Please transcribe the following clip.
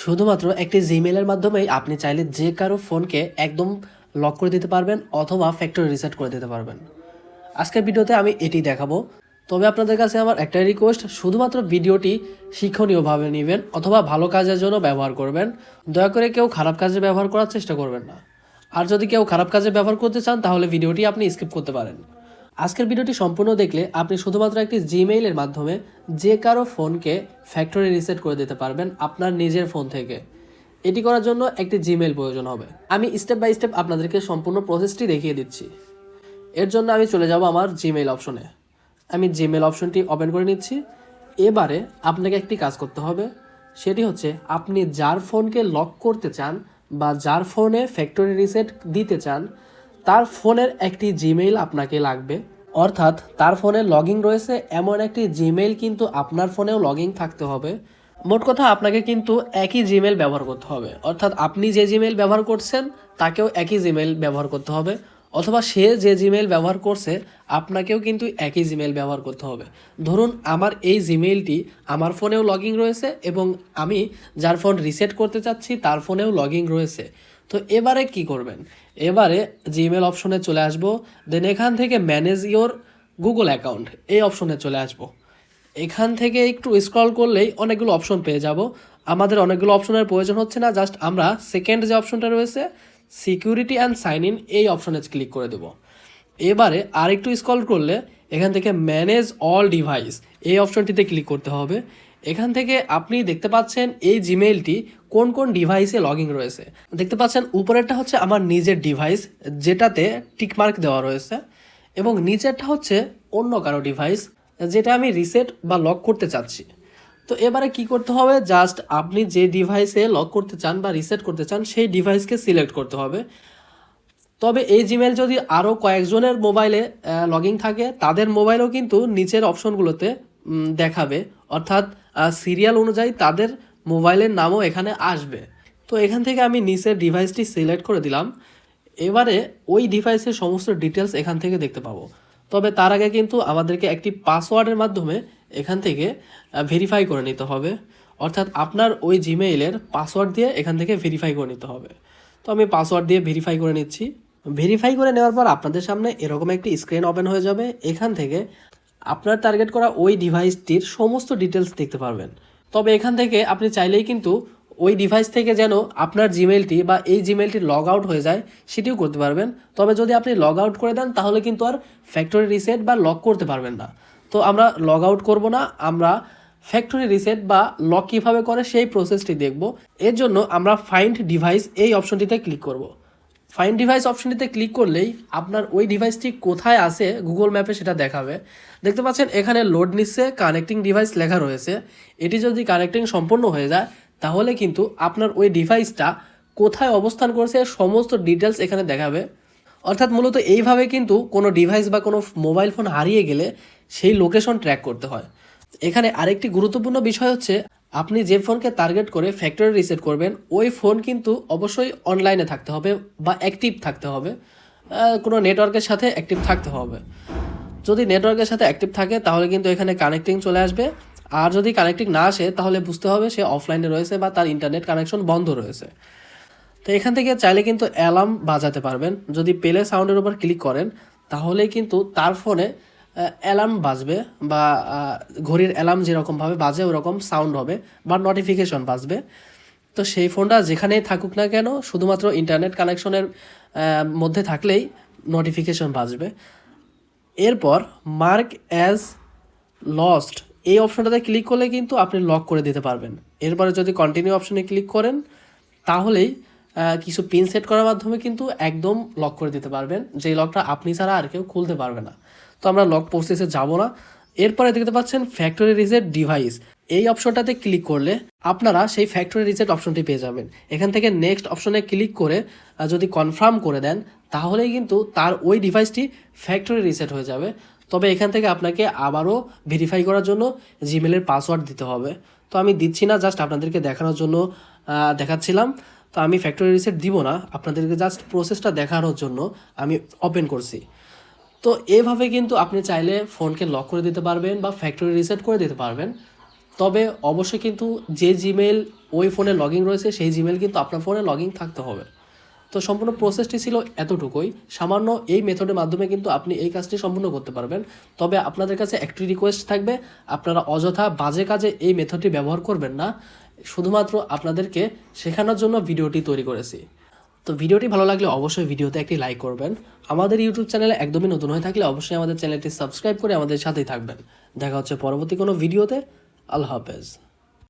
শুধুমাত্র একটি জিমেলের মাধ্যমেই আপনি চাইলে যে কারও ফোনকে একদম লক করে দিতে পারবেন অথবা ফ্যাক্টরি রিসেট করে দিতে পারবেন। আজকের ভিডিওতে আমি এটি দেখাবো। তবে আপনাদের কাছে আমার একটাই রিকোয়েস্ট শুধুমাত্র ভিডিওটি শিক্ষণীয়ভাবে নেবেন অথবা ভালো কাজের জন্য ব্যবহার করবেন। দয়া করে কেউ খারাপ কাজে ব্যবহার করার চেষ্টা করবেন না। আর যদি কেউ খারাপ কাজে ব্যবহার করতে চান, তাহলে ভিডিওটি আপনি স্কিপ করতে পারেন। আজকের ভিডিওটি সম্পূর্ণ দেখলে আপনি শুধুমাত্র একটি জিমেইলের মাধ্যমে যে কারও ফোনকে ফ্যাক্টরি রিসেট করে দিতে পারবেন আপনার নিজের ফোন থেকে। এটি করার জন্য একটি জিমেইল প্রয়োজন হবে। আমি স্টেপ বাই স্টেপ আপনাদেরকে সম্পূর্ণ প্রসেসটি দেখিয়ে দিচ্ছি। এর জন্য আমি চলে যাব আমার জিমেইল অপশনে আমি জিমেইল অপশনটি ওপেন করে নিচ্ছি। এবারে আপনাকে একটি কাজ করতে হবে। সেটি হচ্ছে আপনি যার ফোনকে লক করতে চান বা যার ফোনে ফ্যাক্টরি রিসেট দিতে চান তার ফোনের একটি জিমেইল আপনাকে লাগবে। অর্থাৎ তার ফোনে লগ রয়েছে, এমন একটি জিমেইল কিন্তু আপনার ফোনেও লগ থাকতে হবে। মোট কথা আপনাকে কিন্তু একই জিমেইল ব্যবহার করতে হবে। অর্থাৎ আপনি যে জিমেইল ব্যবহার করছেন, তাকেও একই জিমেইল ব্যবহার করতে হবে। অথবা সে যে জিমেইল ব্যবহার করছে, আপনাকেও কিন্তু একই জিমেইল ব্যবহার করতে হবে। ধরুন, আমার এই জিমেইলটি আমার ফোনেও লগ রয়েছে এবং আমি যার ফোন রিসেট করতে চাচ্ছি, তার ফোনেও লগ রয়েছে। তো এবারে কি করবেন? এবারে জিমেল অপশনে চলে আসব দেন এখান থেকে ম্যানেজ ইওর গুগল অ্যাকাউন্ট এই অপশনে চলে আসব। এখান থেকে একটু স্ক্রল করলেই অনেকগুলো অপশন পেয়ে যাব। আমাদের অনেকগুলো অপশনের প্রয়োজন হচ্ছে না জাস্ট আমরা সেকেন্ড যে অপশনটা রয়েছে সিকিউরিটি অ্যান্ড সাইন ইন এই অপশনে ক্লিক করে দেব। এবারে আরেকটু স্ক্রল করলে এখান থেকে ম্যানেজ অল ডিভাইস এই অপশনটিতে ক্লিক করতে হবে। এখান থেকে আপনি দেখতে পাচ্ছেন এই জিমেইলটি কোন কোন ডিভাইসে লগ রয়েছে। দেখতে পাচ্ছেন উপরেরটা হচ্ছে আমার নিজের ডিভাইস যেটাতে টিকমার্ক দেওয়া রয়েছে এবং নিচেরটা হচ্ছে অন্য কারও ডিভাইস যেটা আমি রিসেট বা লক করতে চাচ্ছি। তো এবারে কি করতে হবে? জাস্ট আপনি যে ডিভাইসে লক করতে চান বা রিসেট করতে চান, সেই ডিভাইসকে সিলেক্ট করতে হবে। তবে এই জিমেল যদি আরও কয়েকজনের মোবাইলে লগ থাকে, তাদের মোবাইলও কিন্তু নিচের অপশনগুলোতে দেখাবে। অর্থাৎ সিরিয়াল অনুযায়ী তাদের মোবাইলের নামও এখানে আসবে। তো এখান থেকে আমি নিচের ডিভাইসটি সিলেক্ট করে দিলাম। এবারে ওই ডিভাইসের সমস্ত ডিটেলস এখান থেকে দেখতে পাবো। তবে তার আগে কিন্তু আমাদেরকে একটি পাসওয়ার্ডের মাধ্যমে এখান থেকে ভেরিফাই করে নিতে হবে। অর্থাৎ আপনার ওই জিমেইলের পাসওয়ার্ড দিয়ে এখান থেকে ভেরিফাই করে নিতে হবে। তো আমি পাসওয়ার্ড দিয়ে ভেরিফাই করে নিচ্ছি। ভেরিফাই করে নেওয়ার পর আপনাদের সামনে এরকম একটি স্ক্রিন ওপেন হয়ে যাবে। এখান থেকে আপনার টার্গেট করা ওই ডিভাইসটির সমস্ত ডিটেলস দেখতে পারবেন। তবে এখান থেকে আপনি চাইলেই কিন্তু ওই ডিভাইস থেকে যেন আপনার জিমেলটি বা এই জিমেলটি লগ আউট হয়ে যায়, সেটিও করতে পারবেন। তবে যদি আপনি লগ আউট করে দেন, তাহলে কিন্তু আর ফ্যাক্টরি রিসেট বা লক করতে পারবেন না। তো আমরা লগ আউট করব না, আমরা ফ্যাক্টরি রিসেট বা লক কীভাবে করে সেই প্রসেসটি দেখব। এর জন্য আমরা ফাইন্ড ডিভাইস এই অপশনটিতে ক্লিক করব। ফাইন ডিভাইস অপশনটিতে ক্লিক করলেই আপনার ওই ডিভাইসটি কোথায় আছে গুগল ম্যাপে সেটা দেখাবে। দেখতে পাচ্ছেন এখানে লোড নিচ্ছে কানেক্টিং ডিভাইস লেখা রয়েছে। এটি যদি কানেক্টিং সম্পন্ন হয়ে যায়, তাহলে কিন্তু আপনার ওই ডিভাইসটা কোথায় অবস্থান করছে, সমস্ত ডিটেলস এখানে দেখাবে। অর্থাৎ মূলত এইভাবে কিন্তু কোনো ডিভাইস বা কোনো মোবাইল ফোন হারিয়ে গেলে সেই লোকেশন ট্র্যাক করতে হয়। এখানে আরেকটি গুরুত্বপূর্ণ বিষয় হচ্ছে, আপনি যে ফোনকে টার্গেট করে ফ্যাক্টরি রিসেট করবেন, ওই ফোন কিন্তু অবশ্যই অনলাইনে থাকতে হবে বা অ্যাক্টিভ থাকতে হবে। কোনো নেটওয়ার্কের সাথে অ্যাক্টিভ থাকতে হবে। যদি নেটওয়ার্কের সাথে অ্যাক্টিভ থাকে, তাহলে কিন্তু এখানে কানেক্টিং চলে আসবে। আর যদি কানেক্টিং না আসে, তাহলে বুঝতে হবে সে অফলাইনে রয়েছে বা তার ইন্টারনেট কানেকশন বন্ধ রয়েছে। তো এখান থেকে চাইলে কিন্তু অ্যালার্ম বাজাতে পারবেন। যদি পেলে সাউন্ডের উপর ক্লিক করেন, তাহলেই কিন্তু তার ফোনে অ্যালার্ম বাজবে বা ঘড়ির অ্যালার্ম যেরকমভাবে বাজে, ওরকম সাউন্ড হবে বা নোটিফিকেশন বাজবে। তো সেই ফোনটা যেখানেই থাকুক না কেন, শুধুমাত্র ইন্টারনেট কানেকশনের মধ্যে থাকলেই নোটিফিকেশন বাজবে। এরপর মার্ক অ্যাজ লস্ট এই অপশনটাতে ক্লিক করলে কিন্তু আপনি লক করে দিতে পারবেন। এরপরে যদি কন্টিনিউ অপশনে ক্লিক করেন, তাহলেই কিছু পিন সেট করার মাধ্যমে কিন্তু একদম লক করে দিতে পারবেন। যেই লকটা আপনি ছাড়া আর কেউ খুলতে পারবে না। তো আমরা লক প্রসেসে যাব না। এরপরে দেখতে পাচ্ছেন ফ্যাক্টরি রিসেট ডিভাইস এই অপশনটাতে ক্লিক করলে আপনারা সেই ফ্যাক্টরি রিসেট অপশনটি পেয়ে যাবেন। এখান থেকে নেক্সট অপশনে ক্লিক করে যদি কনফার্ম করে দেন, তাহলেই কিন্তু তার ওই ডিভাইসটি ফ্যাক্টরি রিসেট হয়ে যাবে। তবে এখান থেকে আপনাকে আবারও ভেরিফাই করার জন্য জিমেলের পাসওয়ার্ড দিতে হবে। তো আমি দিচ্ছি না জাস্ট আপনাদেরকে দেখানোর জন্য দেখাচ্ছিলাম। তো আমি ফ্যাক্টরি রিসেট দিব না, আপনাদেরকে জাস্ট প্রসেসটা দেখানোর জন্য আমি ওপেন করছি। তো এভাবে কিন্তু আপনি চাইলে ফোনকে লক করে দিতে পারবেন বা ফ্যাক্টরি রিসেট করে দিতে পারবেন। তবে অবশ্যই কিন্তু যে জিমেল ওই ফোনে লগ রয়েছে, সেই জিমেল কিন্তু আপনার ফোনে লগ থাকতে হবে। তো সম্পূর্ণ প্রসেসটি ছিল এতটুকুই। সামান্য এই মেথডের মাধ্যমে কিন্তু আপনি এই কাজটি সম্পূর্ণ করতে পারবেন। তবে আপনাদের কাছে একটি রিকোয়েস্ট থাকবে, আপনারা অযথা বাজে কাজে এই মেথডটি ব্যবহার করবেন না। শুধুমাত্র আপনাদেরকে শেখানোর জন্য ভিডিওটি তৈরি করেছি। তো ভিডিওটি ভালো লাগলে অবশ্যই ভিডিওতে একটি লাইক করবেন। আমাদের ইউটিউব চ্যানেলে একদমই নতুন হয়ে থাকলে অবশ্যই আমাদের চ্যানেলটি সাবস্ক্রাইব করে আমাদের সাথেই থাকবেন। দেখা হচ্ছে পরবর্তী কোনো ভিডিওতে আল্লাহ হাফেজ।